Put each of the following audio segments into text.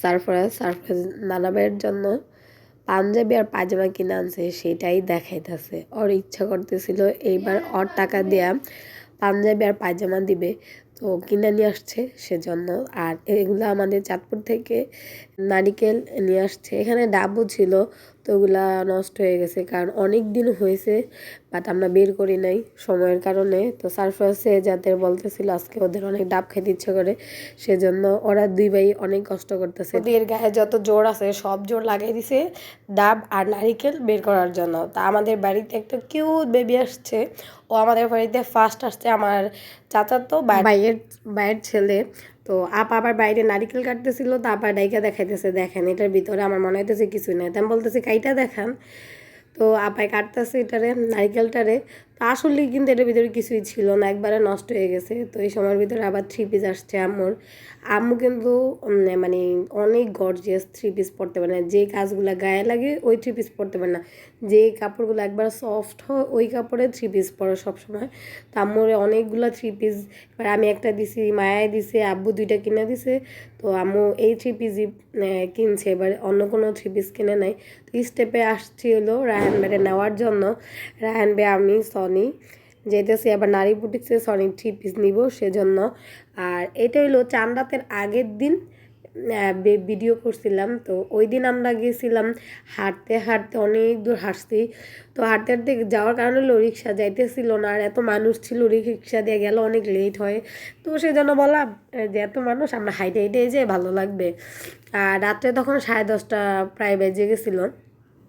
সারফরাজ সারফরাজ নানাবের জন্য পাঞ্জাবি আর পাজামা কিনে আনছে, সেটাই দেখাইতেছে। ওর ইচ্ছা করতেছিল এইবার ওর টাকা দেয়া পাঞ্জাবি আর পায়জামা দিবে। তো কিনে নিয়ে আসছে সেজন্য। আর এগুলো আমাদের চাঁদপুর থেকে নারিকেল নিয়ে আসছে। এখানে ডাবও ছিল তো ওগুলা নষ্ট হয়ে গেছে। কারণ অনেক দিন হয়েছে বাট আমরা বের করি নাই সময়ের কারণে। তো সারফরাসে যাদের বলতেছিল আজকে ওদের অনেক ডাব খেতে ইচ্ছে করে সেজন্য ওরা দুই ভাই অনেক কষ্ট করতেছে। ওদের গায়ে যত জোর আছে সব জোর লাগিয়ে দিছে ডাব আর নারিকেল বের করার জন্য। তা আমাদের বাড়িতে একটা কিউট বেবি আসছে ও আমাদের বাড়িতে ফার্স্ট আসছে আমার চাচার তো ভাইয়ের ভাইয়ের ছেলে। তো আপ আবার বাইরে নারিকেল কাটতেছিল, তো আপা ডাইকা দেখাইতেছে, দেখেন, এটার ভিতরে আমার মনে হইতেছে কিছুই নাই। তো আমি বলতেছি, কাইটা দেখান। তো আপায় কাটতেছে এটারে, নারিকেলটারে। তো আসলে কিন্তু এটার ভিতরে কিছুই ছিল না, একবারে নষ্ট হয়ে গেছে। তো এই সময়ের ভিতরে আবার থ্রি পিস আসছে আম্মুর। আম্মু কিন্তু মানে অনেক গর্জিয়াস থ্রি পিস পরতে পারে না। যে কাজগুলো গায়ে লাগে, ওই থ্রি পিস পরতে পারে না। যে কাপড়গুলো একবার সফট হয়, ওই কাপড়ে থ্রি পিস পরে সবসময়। তো আম্মুর অনেকগুলো থ্রি পিস এবার আমি একটা দিছি, মায়ায় দিছে, আব্বু দুইটা কিনে দিছে। তো আম্মু এই থ্রি পিসই কিনছে, এবার অন্য কোনো থ্রি পিস কিনে নাই। তো স্টেপে আসছি হলো রায়হান বেড়ে নেওয়ার জন্য। রায়হান বে আমি সনি। যেতেছি আবার নারী বুটিক্সে সনি থ্রি পিস নিব সেজন্য। আর এটা হলো চান রাতের আগের দিন ভিডিও করছিলাম। তো ওই দিন আমরা গেছিলাম হাঁটতে হাঁটতে অনেক দূর হাঁটছি। তো হাঁটতে হাঁটতে যাওয়ার কারণে হলো রিক্সা যাইতেছিল না আর এত মানুষ ছিল রিক্সা দিয়ে গেলে অনেক লেট হয়। তো সেজন্য বললাম যে এত মানুষ, আমরা হাইটে হাইটে যে ভালো লাগবে। আর রাত্রে তখন সাড়ে দশটা প্রায় বেজে গেছিল।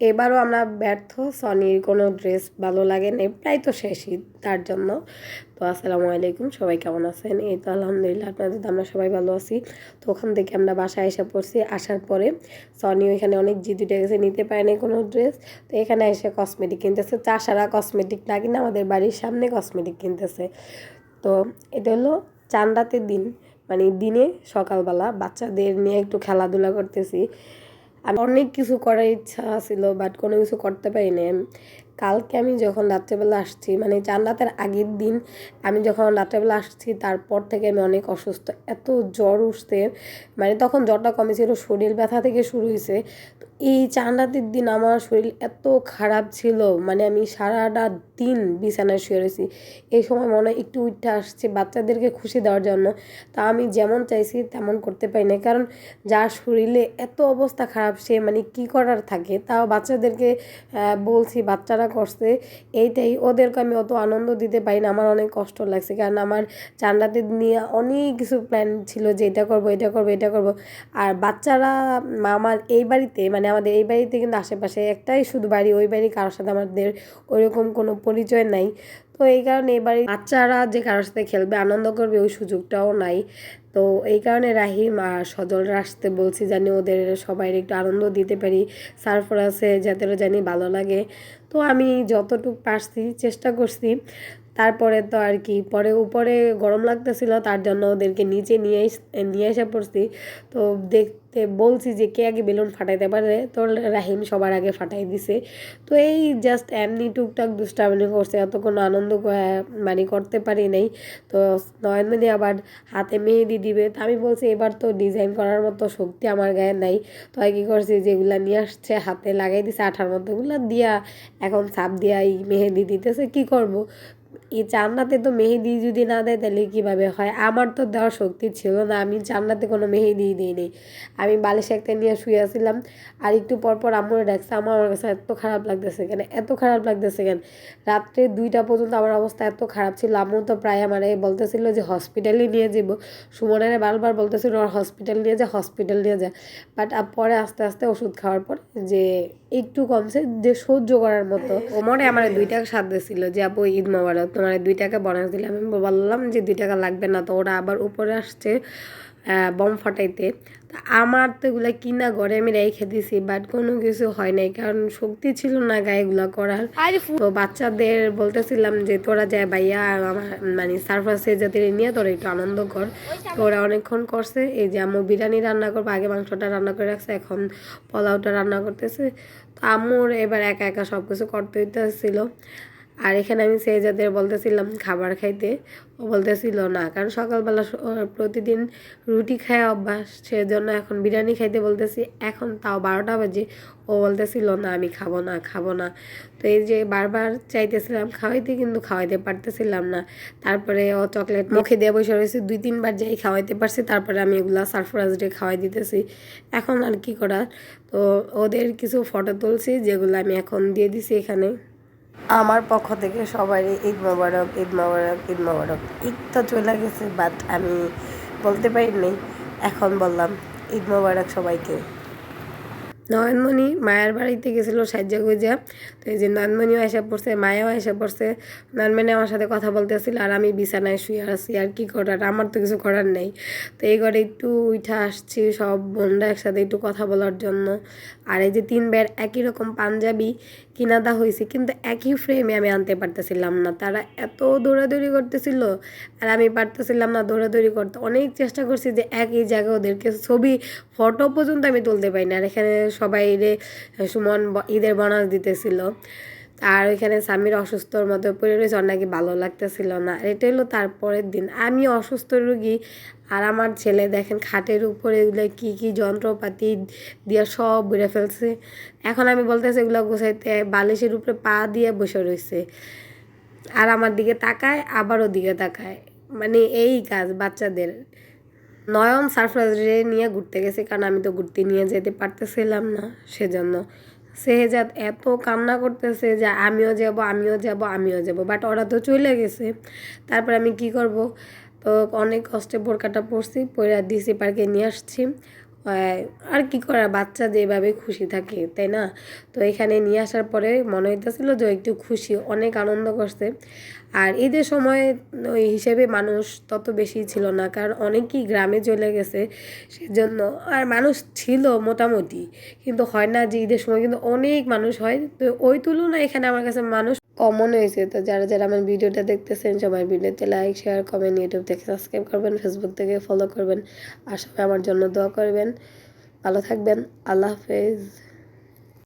এবারও আমরা ব্যর্থ। সনির কোনো ড্রেস ভালো লাগে না প্রায় তো শেষই তার জন্য। তো আসসালামু আলাইকুম। সবাই কেমন আছেন? এই তো আলহামদুলিল্লাহ, আপনাদের আমরা সবাই ভালো আছি। তো ওখান থেকে আমরা বাসায় এসে পড়ছি। আসার পরে সনি ওইখানে অনেক জিদ উঠে গেছে নিতে পারে নাই কোনো ড্রেস। তো এখানে এসে কসমেটিক কিনতেছে। চাষারা কসমেটিক না কিনে আমাদের বাড়ির সামনে কসমেটিক কিনতেছে। তো এটা হলো চান রাতের দিন। মানে দিনে সকালবেলা বাচ্চাদের নিয়ে একটু খেলাধুলা করতেছি। আমি অনেক কিছু করার ইচ্ছা ছিল বাট কোনো কিছু করতে পারি না কালকে আমি যখন রাত্রেবেলা আসছি মানে চান রাতের আগের দিন আমি যখন রাত্রেবেলা আসছি, তারপর থেকে আমি অনেক অসুস্থ। এত জ্বর উঠছে মানে তখন জ্বরটা কমেছিল, শরীর ব্যথা থেকে শুরু হয়েছে। এই চান রাতের দিন আমার শরীর এত খারাপ ছিল মানে আমি সারাটা দিন বিছানায় শুয়ে রয়েছি। এই সময় মনে হয় একটু উঠে আসছে বাচ্চাদেরকে খুশি দেওয়ার জন্য। তা আমি যেমন চাইছি তেমন করতে পারি না কারণ যার শরীরে এত অবস্থা খারাপ, সে মানে কি করার থাকে? তাও বাচ্চাদেরকে বলছি, বাচ্চারা করছে এইটাই। ওদেরকে আমি অত আনন্দ দিতে পারি না। আমার অনেক কষ্ট লাগছে। কারণ আমার চান্দাতে নিয়ে অনেক কিছু প্ল্যান ছিল যে এটা করব এটা করব এটা করব। আর বাচ্চারা আমার এই বাড়িতে মানে আমাদের এই বাড়িতে কিন্তু আশেপাশে একটাই শুধু বাড়ি, ওই বাড়ি কারোর সাথে আমাদের ওইরকম কোনো পরিচয় নাই। তো এই কারণে এবারে বাচ্চারা যে কারোর সাথে খেলবে, আনন্দ করবে, ওই সুযোগটাও নাই। তো এই কারণে রাহিম আর সজলরা আসতে বলছি জানি ওদের সবাই একটু আনন্দ দিতে পারি সারফরাসে যাতে ওরা জানি ভালো লাগে। তো আমি যতটুকু পারছি চেষ্টা করছি। তারপরে তো আর কি, পরে উপরে গরম লাগতেছিল, তার জন্য ওদেরকে নিচে নিয়ে নিয়ে এসে পড়ছি। তো দেখতে বলছি যে কে আগে বেলুন ফাটাইতে পারে? তো রাহিম সবার আগে ফাটাই দিছে। তো এই জাস্ট এমনি টুকটাক দুষ্টামি করছে এত কোনো আনন্দ মানে করতে পারি নাই। তো নয়নমণি আবার হাতে মেহেদি দিবে। তো আমি বলছি, এবার তো ডিজাইন করার মতো শক্তি আমার গায়ে নাই। তো কী করছি, যেগুলা নিয়ে আসছে, হাতে লাগাই দিছে, আঠার মতো ওগুলো দিয়া এখন সাপ দিয়া এই মেহেদি দিতেছে, কি করব? এই চান্নাতে তো মেহেদি যদি না দেয় তাহলে কীভাবে হয়? আমার তো দেওয়ার শক্তি ছিল না, আমি চান্নাতে কোনো মেহেদি দিইনি আমি বালিশ একটা নিয়ে শুয়েছিলাম আর একটু পর পর আম্মুরে ডাকছে আমার আমার কাছে এত খারাপ লাগতেছে কেন? এত খারাপ লাগতেছে কেন? রাত্রে দুইটা পর্যন্ত আমার অবস্থা এত খারাপ ছিল, আম্মু তো প্রায় আমার বলতেছিল যে হসপিটালে নিয়ে যাব। সুমনের বারবার বলতেছিল, ওর হসপিটাল নিয়ে যা হসপিটাল নিয়ে যা। বাট পরে আস্তে আস্তে ওষুধ খাওয়ার পর যে একটু কমছে, যে সহ্য করার মতো। ওমরে আমার দুইটা সাথ দিয়েছিল যে, আপু, ঈদ মোবারক তোমার দুই টাকা বোনাস দিলাম। আমি বললাম যে দুই টাকা লাগবে না তো ওরা আবার উপরে আসছে বম ফাটাইতে। তা আমার তো এগুলা কিনা ঘরে আমি রেখে দিছি বাট কোনো কিছু হয় নাই কারণ শক্তি ছিল না গায়ে এগুলা করার। তো বাচ্চাদের বলতেছিলাম যে তোরা যায় ভাইয়া আমার মানে সারফাসে যাদের নিয়ে তোরা একটু আনন্দ কর। তো ওরা অনেকক্ষণ করছে এই যে আম্মু বিরিয়ানি রান্না করব আগে মাংসটা রান্না করে রাখছে এখন পোলাওটা রান্না করতেছে। তো আম্মুর এবার একা একা সব কিছু করতে হইতেছিল। আর এখানে আমি সেজাদের বলতেছিলাম খাবার খাইতে। ও বলতেছিল না, কারণ সকালবেলা প্রতিদিন রুটি খায় অভ্যাস, সেজন্য এখন বিরিয়ানি খাইতে বলতেছি। এখন তাও বারোটা বাজে, ও বলতেছিল না, আমি খাব না খাব না। তো এই যে বারবার চাইতেছিলাম খাওয়াইতে, কিন্তু খাওয়াইতে পারতেছিলাম না। তারপরে ও চকলেট মুখে দিয়ে বসে রয়েছে, দুই তিনবার যাই খাওয়াইতে পারছি, তারপরে আমি এগুলা সারফরাজ ডে খাওয়াই দিতেছি। এখন আর কি করার? তো ওদের কিছু ফটো তুলছি, যেগুলো আমি এখন দিয়ে দিছি এখানে। আমার পক্ষ থেকে সবাই ঈদ মোবারক ঈদ মোবারক ঈদ মোবারক। ঈদ তো চলে গেছে বাট আমি বলতে পারিনি। এখন বললাম, ঈদ মোবারক সবাইকে। নয়নমণি মায়ের বাড়িতে গেছিল সাজ্জা গুজা, তো এই যে নয়নমণিও এসে পড়ছে, মায়াও এসে পড়ছে। নয়নমণি আমার সাথে কথা বলতে বলতেছিল আর আমি বিছানায় শুয়ে আছি, আর কি করার? আমার তো কিছু করার নেই। তো এই ঘরে একটু উঠে আসছি, সব বোনরা একসাথে একটু কথা বলার জন্য। আর এই যে তিন বের একই রকম পাঞ্জাবি কিনাদা হয়েছে কিন্তু একই ফ্রেমে আমি আনতে পারতেছিলাম না। তারা এত দৌড়াদৌড়ি করতেছিল, আর আমি পারতেছিলাম না দৌড়াদৌড়ি করতে। অনেক চেষ্টা করছি যে একই জায়গায় ওদেরকে ছবি ফটো পর্যন্ত আমি তুলতে পারি না। আর এখানে সবাই রে সুমন ঈদের বানাস দিতেছিল। আর ওইখানে স্বামীর অসুস্থর মতো পড়ে রয়েছে, ওর নাকি ভালো লাগতেছিল না। এটা হলো তারপরের দিন। আমি অসুস্থ রুগী, আর আমার ছেলে দেখেন খাটের উপরে এগুলো কী কী যন্ত্রপাতি দিয়ে সব ঘুরে ফেলছে। এখন আমি বলতেছি এগুলো গোছাইতে, বালিশের উপরে পা দিয়ে বসে রয়েছে। আর আমার দিকে তাকায়, আবার ওদিকে তাকায়। মানে এই কাজ বাচ্চাদের। নয়ন সারপ্রাইজ রে নিয়ে ঘুরতে গেছে, কারণ আমি তো ঘুরতে নিয়ে যেতে পারতেছিলাম না সেজন্য। সেহেজাদ এত কান্না করতেছে যে আমিও যাব আমিও যাব আমিও যাব। বাট ওরা তো চলে গেছে। তারপর আমি কি করব? তো অনেক কষ্টে বোরকাটা পরছি পরে ডিসি পার্কে নিয়ে আসছি। আর কি করার বাচ্চা যেভাবে খুশি থাকে, তাই না? তো এখানে নিয়ে আসার পরে মনে হইতেছিল যে একটু খুশি, অনেক আনন্দ করছে। আর ঈদের সময় ওই হিসেবে মানুষ তত বেশি ছিল না, কারণ অনেকেই গ্রামে চলে গেছে সেজন্য। আর মানুষ ছিল মোটামুটি, কিন্তু হয় না যে ঈদের সময় কিন্তু অনেক মানুষ হয়। তো ওই তুলনায় এখানে আমার কাছে মানুষ কমন হয়েছে। তো যারা যারা আমার ভিডিওটা দেখতেছেন, সবাই ভিডিওতে লাইক শেয়ার কমেন্ট ইউটিউব থেকে সাবস্ক্রাইব করবেন ফেসবুক থেকে ফলো করবেন। আর সবাই আমার জন্য দোয়া করবেন। ভালো থাকবেন। আল্লাহ হাফেজ।